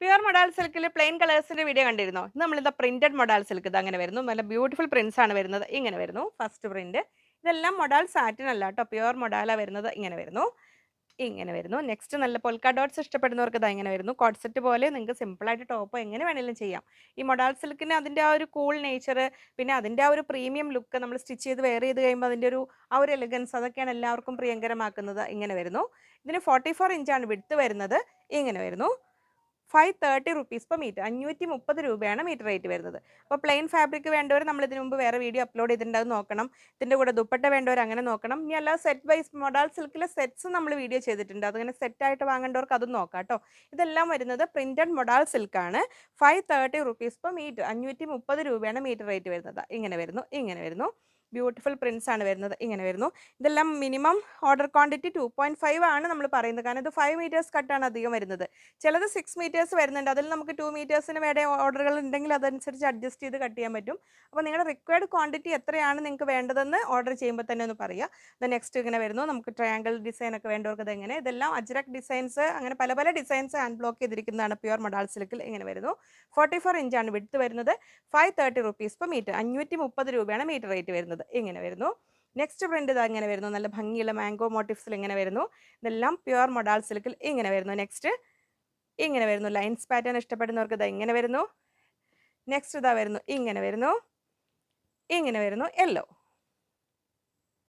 Pure modal സിൽക്കിൽ plain കളേഴ്സിന്റെ video കണ്ടിരുന്നോ? ഇന്ന് നമ്മളിത് പ്രിന്റഡ് മൊഡാൽ സിൽക്ക് ഇത് അങ്ങനെ വരുന്നു. നല്ല ബ്യൂട്ടിഫുൾ പ്രിന്റ്സ് ആണ് വരുന്നത്. ഇങ്ങനെ വരുന്നു. ഫസ്റ്റ് പ്രിന്റ് ഇതെല്ലാം മൊഡാൽ സാറ്റിൻ അല്ല കേട്ടോ പ്യുവർ മൊഡാല വരുന്നത്. ഇങ്ങനെ വരുന്നു. ഇങ്ങനെ വരുന്നു. നെക്സ്റ്റ് നല്ല പൊൽക്ക ഡോട്ട്സ് ഇഷ്ടപ്പെടുന്നവർക്ക് ഇതാ ഇങ്ങനെ വരുന്നു. കോഡ്സെറ്റ് പോലെ നിങ്ങൾക്ക് സിമ്പിളായിട്ട് ടോപ്പ് എങ്ങനെ വേണമെങ്കിലും ചെയ്യാം. ഈ മൊഡാൽ സിൽക്കിന് അതിന്റെ ആ ഒരു കൂൾ നേച്ചർ പിന്നെ അതിന്റെ ആ ഒരു പ്രീമിയം ലുക്ക് നമ്മൾ സ്റ്റിച്ച് ചെയ്ത് വെയർ ചെയ്ത് കഴിയുമ്പോൾ അതിന്റെ ഒരു ആ ഒരു എലഗൻസ് അതൊക്കെയാണ് എല്ലാവർക്കും പ്രിയങ്കരമാക്കുന്നത്. ഇങ്ങനെ വരുന്നു. ഇതിന് ഫോർട്ടി ഫോർ ഇഞ്ചാണ് വിടുത്ത് വരുന്നത്. ഇങ്ങനെ വരുന്നു. Five thirty rupees per metre അഞ്ഞൂറ്റി മുപ്പത് രൂപയാണ് മീറ്റർ റേറ്റ് വരുന്നത്. അപ്പോൾ പ്ലെയിൻ ഫാബ്രിക് വേണ്ടവർ നമ്മൾ ഇതിനു മുമ്പ് വേറെ വീഡിയോ അപ്ലോഡ് ചെയ്തിട്ടുണ്ട്. അത് നോക്കണം. ഇതിന്റെ കൂടെ ദുപ്പട്ട വേണ്ടവർ അങ്ങനെ നോക്കണം. ഇനി അല്ലാതെ സെറ്റ് വൈസ് മൊഡാൽ സിൽക്കിലെ സെറ്റ്സ് നമ്മൾ വീഡിയോ ചെയ്തിട്ടുണ്ട്. അതങ്ങനെ സെറ്റായിട്ട് വാങ്ങേണ്ടവർക്ക് അതും നോക്കാം കേട്ടോ. ഇതെല്ലാം വരുന്നത് printed modal സിൽക്കാണ് five thirty rupees per metre അഞ്ഞൂറ്റി മുപ്പത് രൂപയാണ് മീറ്റർ റേറ്റ് വരുന്നത്. ഇങ്ങനെ വരുന്നു ഇങ്ങനെ വരുന്നു. ബ്യൂട്ടിഫുൾ പ്രിൻസ് ആണ് വരുന്നത്. ഇങ്ങനെ വരുന്നു. ഇതെല്ലാം minimum order quantity two point five ആണ് നമ്മൾ പറയുന്നത്. കാരണം ഇത് ഫൈവ് മീറ്റേഴ്സ് കട്ടാണ് അധികം വരുന്നത്. ചിലത് സിക്സ് മീറ്റേഴ്സ് വരുന്നുണ്ട്. അതിൽ നമുക്ക് ടു മീറ്റേഴ്സിന് വേറെ ഓർഡറുകൾ ഉണ്ടെങ്കിൽ അതനുസരിച്ച് അഡ്ജസ്റ്റ് ചെയ്ത് കട്ട് ചെയ്യാൻ പറ്റും. അപ്പോൾ നിങ്ങളുടെ റിക്വയർഡ് ക്വാണ്ടിറ്റി എത്രയാണ് നിങ്ങൾക്ക് വേണ്ടതെന്ന് ഓർഡർ ചെയ്യുമ്പോൾ തന്നെ ഒന്ന് പറയുക ദ നെക്സ്റ്റ് ഇങ്ങനെ വരുന്നു. നമുക്ക് ട്രയാങ്കിൾ ഡിസൈൻ ഒക്കെ വേണ്ടവർക്ക് ഇതെങ്ങനെ ഇതെല്ലാം അജ്രക് ഡിസൈൻസ് അങ്ങനെ പല പല ഡിസൈൻസ് ഹാൻഡ് ബ്ലോക്ക് ചെയ്തിരിക്കുന്നതാണ് പ്യുവർ മൊഡാൾ സിൽക്കിൽ ഇങ്ങനെ വരുന്നു. ഫോർട്ടി ഫോർ ഇഞ്ചാണ് വിടുത്ത് വരുന്നത്. Five thirty rupees per metre അഞ്ഞൂറ്റി മുപ്പത് രൂപയാണ് മീറ്റർ റേറ്റ് വരുന്നത്. ഇങ്ങനെ വരുന്നു. നെക്സ്റ്റ് പ്രിന്റ് ഇത് ഇങ്ങനെ വരുന്നു. നല്ല ഭംഗിയുള്ള മാംഗോ മോട്ടീവ്സിൽ ഇങ്ങനെ വരുന്നു. ഇതെല്ലാം പ്യുവർ മൊഡാൾ സിൽക്കിൽ ഇങ്ങനെ വരുന്നു. നെക്സ്റ്റ് ഇങ്ങനെ വരുന്നു. ലൈൻസ് പാറ്റേൺ ഇഷ്ടപ്പെടുന്നവർക്ക് ഇതാ ഇങ്ങനെ വരുന്നു. നെക്സ്റ്റ് ഇതാ വരുന്നു. ഇങ്ങനെ വരുന്നു. ഇങ്ങനെ വരുന്നു. യെല്ലോ